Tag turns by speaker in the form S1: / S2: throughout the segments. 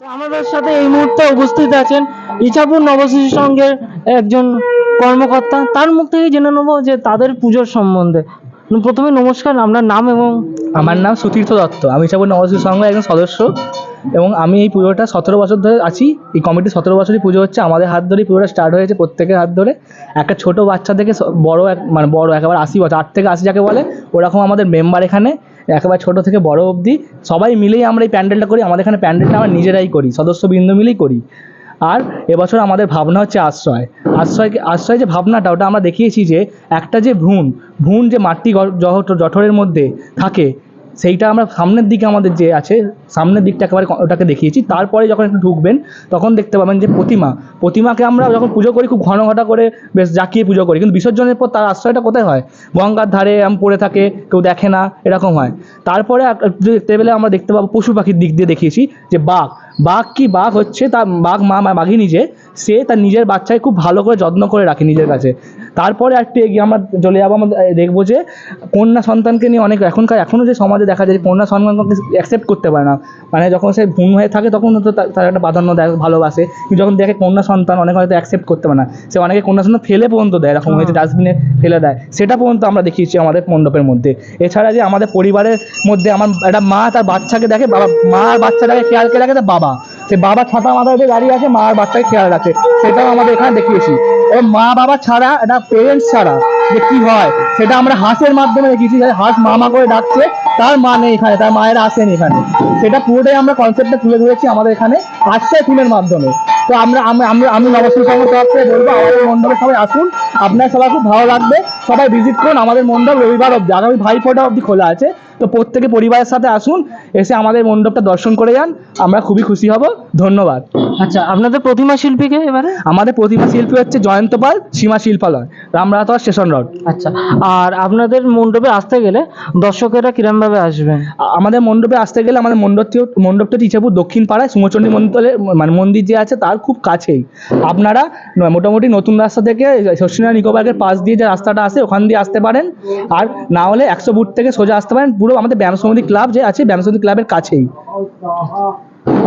S1: আমাদের সাথে এই মুহূর্তে উপস্থিত আছেন ইছাপুর নবশিশু সংঘের একজন কর্মকর্তা। তার মুখ থেকে জেনে নেব যে তাদের পুজোর সম্বন্ধে। প্রথমে নমস্কার, আপনার নাম এবং
S2: আমার নাম সুতীর্থ দত্ত। আমি চাবো নবশিশু সংঘের একজন সদস্য এবং আমি এই পুজোটা সতেরো বছর ধরে আছি। এই কমিটি সতেরো বছরই পুজো হচ্ছে। আমাদের হাত ধরেই পুজোটা স্টার্ট হয়েছে প্রত্যেকের হাত ধরে। একটা ছোট বাচ্চা থেকে বড় এক মানে বড় একেবারে আশি বছর, আট থেকে আশি যাকে বলে, ওরকম আমাদের মেম্বার এখানে। একেবারে ছোটো থেকে বড় অবধি সবাই মিলেই আমরা এই প্যান্ডেলটা করি। আমাদের এখানে প্যান্ডেলটা আমরা নিজেরাই করি, সদস্যবৃন্দ মিলেই করি। আর এবছর আমাদের ভাবনা হচ্ছে আশ্রয়। আশ্রয় আশ্রয় যে ভাবনাটা, ওটা আমরা দেখিয়েছি যে একটা যে ভ্রূণ ভ্রূণ যে মাটি জঠরের মধ্যে থাকে সেইটা আমরা সামনের দিকে আমাদের যে আছে, সামনের দিকটা একেবারে ওটাকে দেখিয়েছি। তারপরে যখন একটু ঢুকবেন, তখন দেখতে পাবেন যে প্রতিমা। প্রতিমাকে আমরা যখন পুজো করি, খুব ঘন ঘটা করে বেশ জাকিয়ে পুজো করি। কিন্তু বিসর্জনের পর তার আশ্রয়টা কোথায় হয়? গঙ্গার ধারে আম পড়ে থাকে, কেউ দেখে না, এরকম হয়। তারপরে দেখতে পেলে আমরা দেখতে পাবো পশু পাখির দিক দিয়ে দেখিয়েছি যে বাঘ। বাঘ কি বাঘ হচ্ছে তার বাঘ মা মা- বাঘই নিজে সে তার নিজের বাচ্চাকে খুব ভালো করে যত্ন করে রাখে নিজের কাছে। তারপরে একটু এগিয়ে আমরা চলে যাব আমরা দেখব যে কন্যা সন্তানকে নিয়ে অনেক এখনকার এখনও যে সমাজে দেখা যায় কন্যা সন্তানকে অ্যাকসেপ্ট করতে পারে না। মানে যখন সে ভূম হয়ে থাকে তখন হয়তো তার একটা প্রাধান্য দেয় ভালোবাসে। কিন্তু যখন দেখে কন্যা সন্তান অনেক হয়তো অ্যাকসেপ্ট করতে পারে না। সে অনেকে কন্যা সন্তান ফেলে পর্যন্ত দেয় এরকম হয়েছে ডাস্টবিনে ফেলে দেয়। সেটা পর্যন্ত আমরা দেখিয়েছি আমাদের মণ্ডপের মধ্যে। এছাড়া যে আমাদের পরিবারের মধ্যে আমার একটা মা তার বাচ্চাকে দেখে বাবা মা আর বাচ্চাটাকে খেয়াল কে রাখে তার বাবা। সে বাবা ছাতা মাথায় দাঁড়িয়ে আছে, মা আর বাচ্চাকে খেয়াল রাখে। সেটাও আমাদের এখানে দেখিয়েছি। এবং মা বাবা ছাড়া একটা পেরেন্টস ছাড়া যে কি হয়, সেটা আমরা হাঁসের মাধ্যমে দেখিয়েছি। যে হাঁস মামা করে ডাকছে, তার মা নেই এখানে, তার মায়ের আসেন এখানে। সেটা পুরোটাই আমরা কনসেপ্টটা তুলে ধরেছি আমাদের এখানে আশ্রয় থিমের মাধ্যমে। তো আমরা, আমি আমরা আমি নবশ্রী সংঘ তরফ থেকে বলব, আমাদের মণ্ডপে সবাই আসুন। আপনার সবাই খুব ভালো লাগবে। সবাই ভিজিট করুন আমাদের মণ্ডপ রবিবার অবধি। আগামী ভাইফোঁটা অবধি খোলা আছে। তো প্রত্যেকে পরিবারের সাথে আসুন এসে আমাদের মণ্ডপটা দর্শন করে যান আমরা খুবই খুশি হব ধন্যবাদ।
S1: আচ্ছা আপনাদের প্রতিমা শিল্পীকে এবারে?
S2: আমাদের প্রতিমা শিল্পী হচ্ছে জয়ন্ত পাল সীমা শিল্পালয় রামরাতর স্টেশন রোড।
S1: আচ্ছা আর আপনাদের মণ্ডপে আসতে গেলে দর্শকেরা কিরমভাবে আসবেন?
S2: আ- আমাদের মণ্ডপে আসতে গেলে আমাদের মণ্ডপটি মণ্ডপটা হচ্ছে ইছাপুর দক্ষিণ পাড়ায় সুমচণ্ডী মন্দিরে মানে মন্দির যে আছে তার খুব কাছেই। আপনারা মোটামুটি নতুন রাস্তা থেকে শস্যিনা নিকো পার্কের পাশ দিয়ে যে রাস্তাটা আছে ওখান দিয়ে আসতে পারেন আর না হলে একশো বুট থেকে সোজা আসতে পারেন পুরো আমাদের ব্যায়াম সমিতি ক্লাব যে আছে ব্যায়াম সমিতি ক্লাবের কাছেই।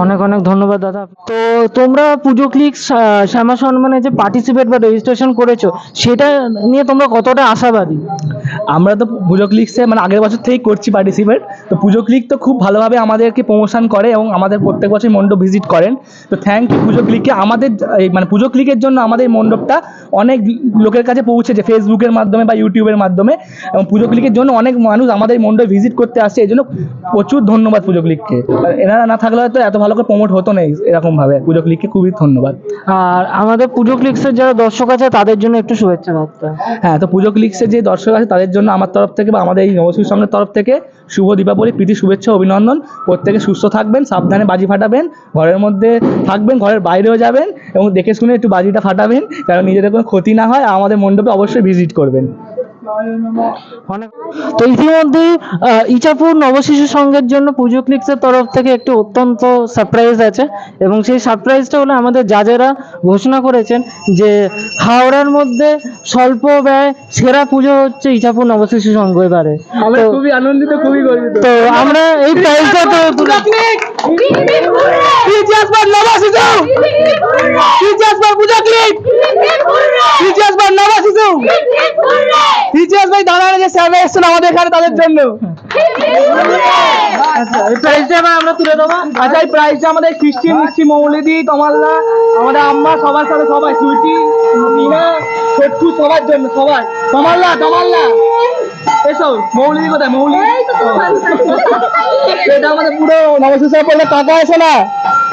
S1: অনেক অনেক ধন্যবাদ, দাদা। তো তোমরা পুজো ক্লিক শ্যামা সম্মানে যে পার্টিসিপেট বা রেজিস্ট্রেশন করেছ, সেটা নিয়ে তোমরা কতটা আশাবাদী?
S2: আমরা তো পুজো ক্লিকসে মানে আগের বছর থেকেই করছি পার্টিসিপেট তো পুজো ক্লিক তো খুব ভালোভাবে আমাদেরকে প্রমোশন করে এবং আমাদের প্রত্যেক বছর মণ্ডপ ভিজিট করেন। তো থ্যাংক ইউ পুজো ক্লিককে আমাদের মানে পুজো ক্লিকের জন্য আমাদের মণ্ডপটা অনেক লোকের কাছে পৌঁছেছে ফেসবুকের মাধ্যমে বা ইউটিউবের মাধ্যমে। এবং পুজো ক্লিকের জন্য অনেক মানুষ আমাদের মণ্ডপ ভিজিট করতে আসছে এই জন্য প্রচুর ধন্যবাদ পুজো ক্লিককে এনারা না থাকলে হয়তো এত ভালো করে প্রমোট হতো না এরকমভাবে। পুজো ক্লিককে খুবই ধন্যবাদ।
S1: আর আমাদের পুজো ক্লিক্সের যারা দর্শক আছে তাদের জন্য একটু শুভেচ্ছা বার্তা।
S2: হ্যাঁ তো পুজো ক্লিক্সের যে দর্শক আছে তাদের জন্য আমার তরফ থেকে বা আমাদের এই নবশ্রী সঙ্গের তরফ থেকে শুভ দীপাবলি, প্রীতি, শুভেচ্ছা, অভিনন্দন। প্রত্যেকে সুস্থ থাকবেন, সাবধানে বাজি ফাটাবেন, ঘরের মধ্যে থাকবেন, ঘরের বাইরেও যাবেন এবং দেখে শুনে একটু বাজিটা ফাটাবেন কারণ নিজেদের কোনো ক্ষতি না হয় আমাদের মণ্ডপে অবশ্যই ভিজিট করবেন।
S1: তো ইতিমধ্যে ইচাপুর নবশিশু সংঘের জন্য পুজো ক্লিক্সের তরফ থেকে একটি অত্যন্ত সারপ্রাইজ আছে এবং সেই সারপ্রাইজটা হলো আমাদের জাজেরা ঘোষণা করেছেন যে হাওড়ার মধ্যে স্বল্প ব্যয় সেরা পুজো হচ্ছে ইচাপুর নবশিশু সংঘ এবারে।
S2: খুবই আনন্দিত খুবই গর্বিত।
S1: তো আমরা এই প্রাইজটা তো
S2: আমাদের এখানে তাদের জন্য।
S1: আচ্ছা প্রাইজটা এবার আমরা তুলে দেবো।
S2: আচ্ছা এই প্রাইসটা আমাদের কৃষ্টি মিষ্টি মৌলিদি তমাল্লা আমাদের আম্মা সবার সাথে সবাই সুইটি মিনা ছোট্টু সবার জন্য সবাই। তমাল্লা তমাল্লা এসো মৌলি কোথায় মৌলি এটা আমাদের পুরো নবশেষ পড়লে কাকা আছে না?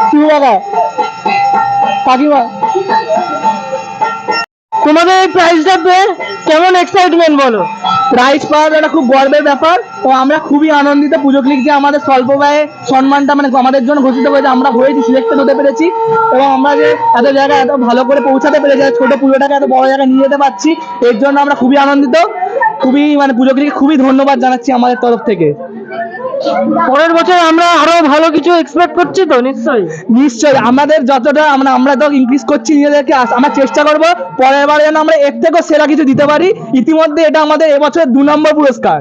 S2: শিবু বাবা? কাকিমা?
S1: তোমাদের এই প্রাইজটা পেয়ে কেমন এক্সাইটমেন্ট বলো?
S2: প্রাইজ পাওয়ার একটা খুব গর্বের ব্যাপার। তো আমরা খুবই আনন্দিত। পুজো ক্লিক যে আমাদের স্বল্প ব্যয়ে সম্মানটা মানে আমাদের জন্য ঘোষিত হয়েছে, আমরা হয়েছি সিলেক্টেড হতে পেরেছি। এবং আমরা যে এত জায়গায় এত ভালো করে পৌঁছাতে পেরেছি ছোট পুজোটাকে এত বড় জায়গায় নিয়ে যেতে পারছি, এর জন্য আমরা খুবই আনন্দিত। খুবই মানে পুজো ক্লিক খুবই ধন্যবাদ জানাচ্ছি আমাদের তরফ থেকে।
S1: পরের বছর আমরা আরও ভালো কিছু এক্সপেক্ট করছি তো নিশ্চয়ই?
S2: নিশ্চয়ই আমাদের যতটা আমরা আমরা তো ইনক্রিজ করছি নিজেদেরকে আমরা চেষ্টা করব পরের বার যেন আমরা এর থেকেও সেরা কিছু দিতে পারি। ইতিমধ্যে এটা আমাদের এবছরের দু নম্বর পুরস্কার।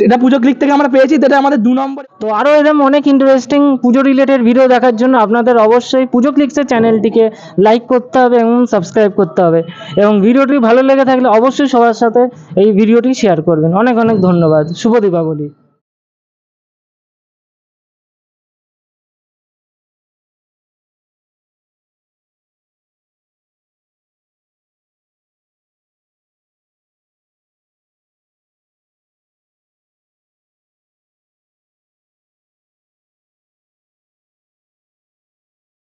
S2: যেটা পুজো ক্লিক থেকে আমরা পেয়েছি যেটা আমাদের দু নম্বর।
S1: তো আরও এরকম অনেক ইন্টারেস্টিং পুজো রিলেটেড ভিডিও দেখার জন্য আপনাদের অবশ্যই পুজো ক্লিক্সের চ্যানেলটিকে লাইক করতে হবে এবং সাবস্ক্রাইব করতে হবে। এবং ভিডিওটি ভালো লেগে থাকলে অবশ্যই সবার সাথে এই ভিডিওটি শেয়ার করবেন। অনেক অনেক ধন্যবাদ। শুভ দীপাবলি।